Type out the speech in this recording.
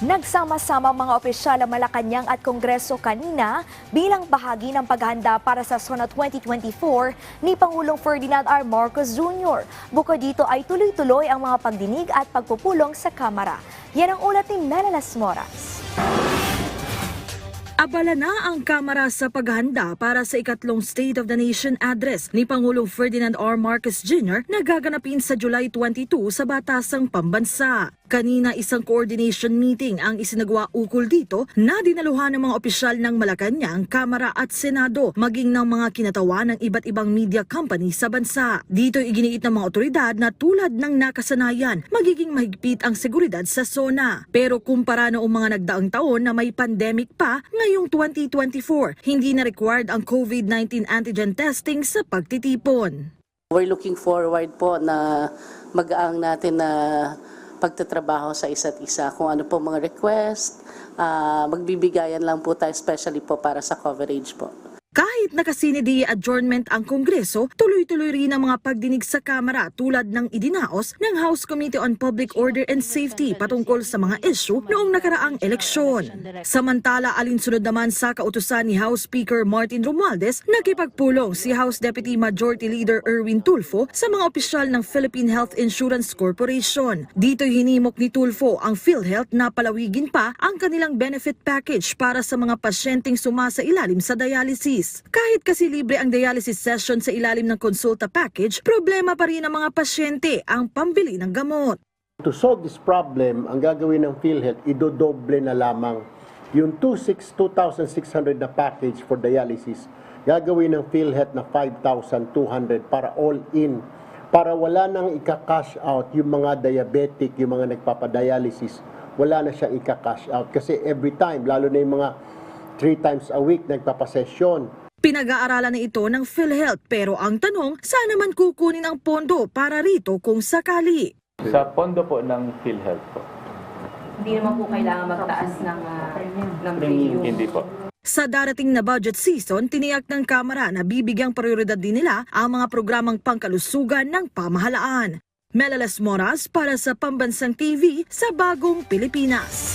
Nagsama-sama mga opisyal ang Malacanang at Kongreso kanina bilang bahagi ng paghahanda para sa SONA 2024 ni Pangulong Ferdinand R. Marcos Jr. Bukod dito ay tuloy-tuloy ang mga pagdinig at pagpupulong sa Kamara. Yan ang ulat ni Melalas Moras. Abala na ang Kamara sa paghahanda para sa ikatlong State of the Nation address ni Pangulong Ferdinand R. Marcos Jr. na gaganapin sa July 22 sa Batasang Pambansa. Kanina isang coordination meeting ang isinagawa ukol dito na dinaluhan ng mga opisyal ng Malacanang, Kamara at Senado maging ng mga kinatawan ng iba't ibang media company sa bansa. Dito iginiit ng mga otoridad na tulad ng nakasanayan, magiging mahigpit ang seguridad sa SONA. Pero kumpara noong mga nagdaang taon na may pandemic pa, ngayong 2024, hindi na required ang COVID-19 antigen testing sa pagtitipon. We're looking forward po na magaang natin na pagtatrabaho sa isa't isa. Kung ano po mga request, ah, magbibigayan lang po tayo especially po para sa coverage po. Kahit nakasinidi adjournment ang Kongreso, tuloy-tuloy rin ang mga pagdinig sa Kamara tulad ng idinaos ng House Committee on Public Order and Safety patungkol sa mga issue noong nakaraang eleksyon. Samantala, alinsunod naman sa kautusan ni House Speaker Martin Romualdez, nakipagpulong si House Deputy Majority Leader Erwin Tulfo sa mga opisyal ng Philippine Health Insurance Corporation. Dito hinimok ni Tulfo ang PhilHealth na palawigin pa ang kanilang benefit package para sa mga pasyenteng sumasa ilalim sa dialysis. Kahit kasi libre ang dialysis session sa ilalim ng konsulta package, problema pa rin ang mga pasyente ang pambili ng gamot. To solve this problem, ang gagawin ng PhilHealth, idodoble na lamang yung 26 2,600 na package for dialysis, gagawin ng PhilHealth na 5,200 para all in. Para wala nang ika-cash out yung mga diabetic, yung mga nagpapadialysis, wala na siyang ika-cash out. Kasi every time, lalo na yung mga 3 times a week nagpapasesyon, Pinag-aaralan na ito ng PhilHealth pero ang tanong, saan naman kukunin ang pondo para rito kung sakali? Sa pondo po ng PhilHealth po. Hindi naman po kailangan magtaas ng, ah, ng premium. Hindi po. Sa darating na budget season, tiniyak ng Kamara na bibigyang prioridad din nila ang mga programang pangkalusugan ng pamahalaan. Melalas Moras para sa Pambansang TV sa Bagong Pilipinas.